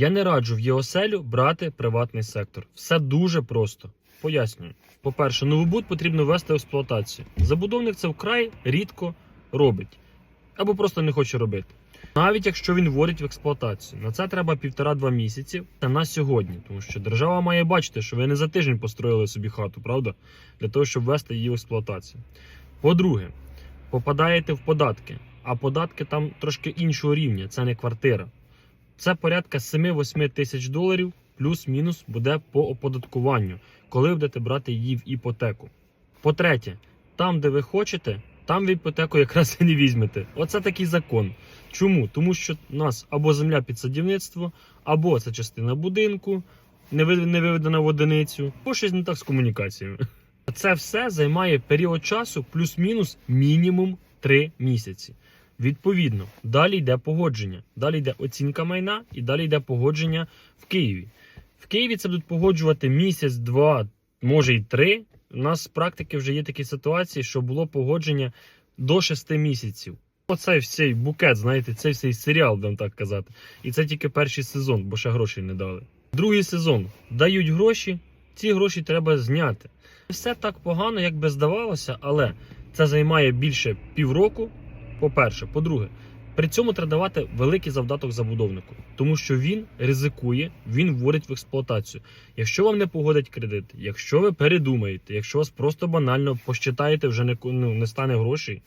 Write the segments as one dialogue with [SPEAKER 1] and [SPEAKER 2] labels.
[SPEAKER 1] Я не раджу в ЄОСЕЛю брати приватний сектор. Все дуже просто. Пояснюю. По-перше, новобуд потрібно ввести в експлуатацію. Забудовник це вкрай рідко робить або просто не хоче робити. Навіть якщо він вводить в експлуатацію, на це треба півтора-два місяці та на сьогодні, тому що держава має бачити, що ви не за тиждень построїли собі хату, правда? Для того, щоб ввести її в експлуатацію. По-друге, попадаєте в податки, а податки там трошки іншого рівня, це не квартира. Це порядка 7-8 тисяч доларів, плюс-мінус буде по оподаткуванню, коли будете брати її в іпотеку. По-третє, там, де ви хочете, там ви іпотеку якраз і не візьмете. Оце такий закон. Чому? Тому що у нас або земля під садівництво, або це частина будинку, не ви- не виведена в одиницю, або щось не так з комунікаціями. Це все займає період часу плюс-мінус мінімум 3 місяці. Відповідно, далі йде погодження, далі йде оцінка майна і далі йде погодження в Києві. В Києві це будуть погоджувати місяць, два, може й три. У нас з практики вже є такі ситуації, що було погодження до 6 місяців. Оцей всей букет, знаєте, цей всей серіал, будемо так казати. І це тільки перший сезон, бо ще грошей не дали. Другий сезон дають гроші, ці гроші треба зняти. Все так погано, як би здавалося, але це займає більше півроку. По-перше, по-друге, при цьому треба давати великий завдаток забудовнику, тому що він ризикує, він вводить в експлуатацію. Якщо вам не погодять кредит, якщо ви передумаєте, якщо вас просто банально посчитаєте, вже не, ну, не стане грошей,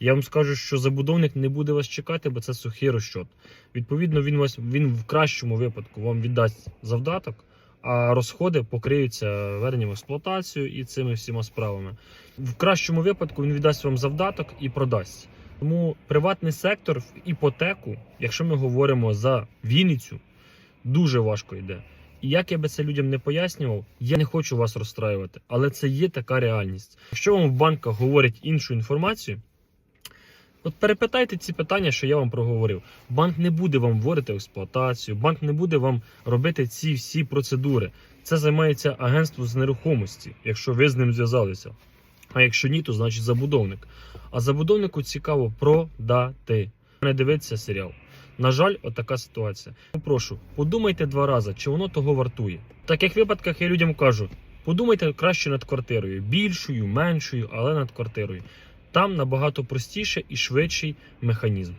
[SPEAKER 1] я вам скажу, що забудовник не буде вас чекати, бо це сухий розчот. Відповідно, він вас він в кращому випадку вам віддасть завдаток, а розходи покриються введенням в експлуатацію і цими всіма справами. В кращому випадку він віддасть вам завдаток і продасть. Тому приватний сектор в іпотеку, якщо ми говоримо за Вінницю, дуже важко йде. І як я би це людям не пояснював, я не хочу вас розстраювати, але це є така реальність. Якщо вам в банках говорять іншу інформацію, от перепитайте ці питання, що я вам проговорив. Банк не буде вам вводити експлуатацію, банк не буде вам робити ці всі процедури. Це займається агентство з нерухомості, якщо ви з ним зв'язалися. А якщо ні, то значить забудовник. А забудовнику цікаво продати. Не дивитися серіал. На жаль, отака ситуація. Прошу, подумайте два рази, чи воно того вартує. В таких випадках я людям кажу: подумайте краще над квартирою, більшою, меншою, але над квартирою. Там набагато простіше і швидший механізм.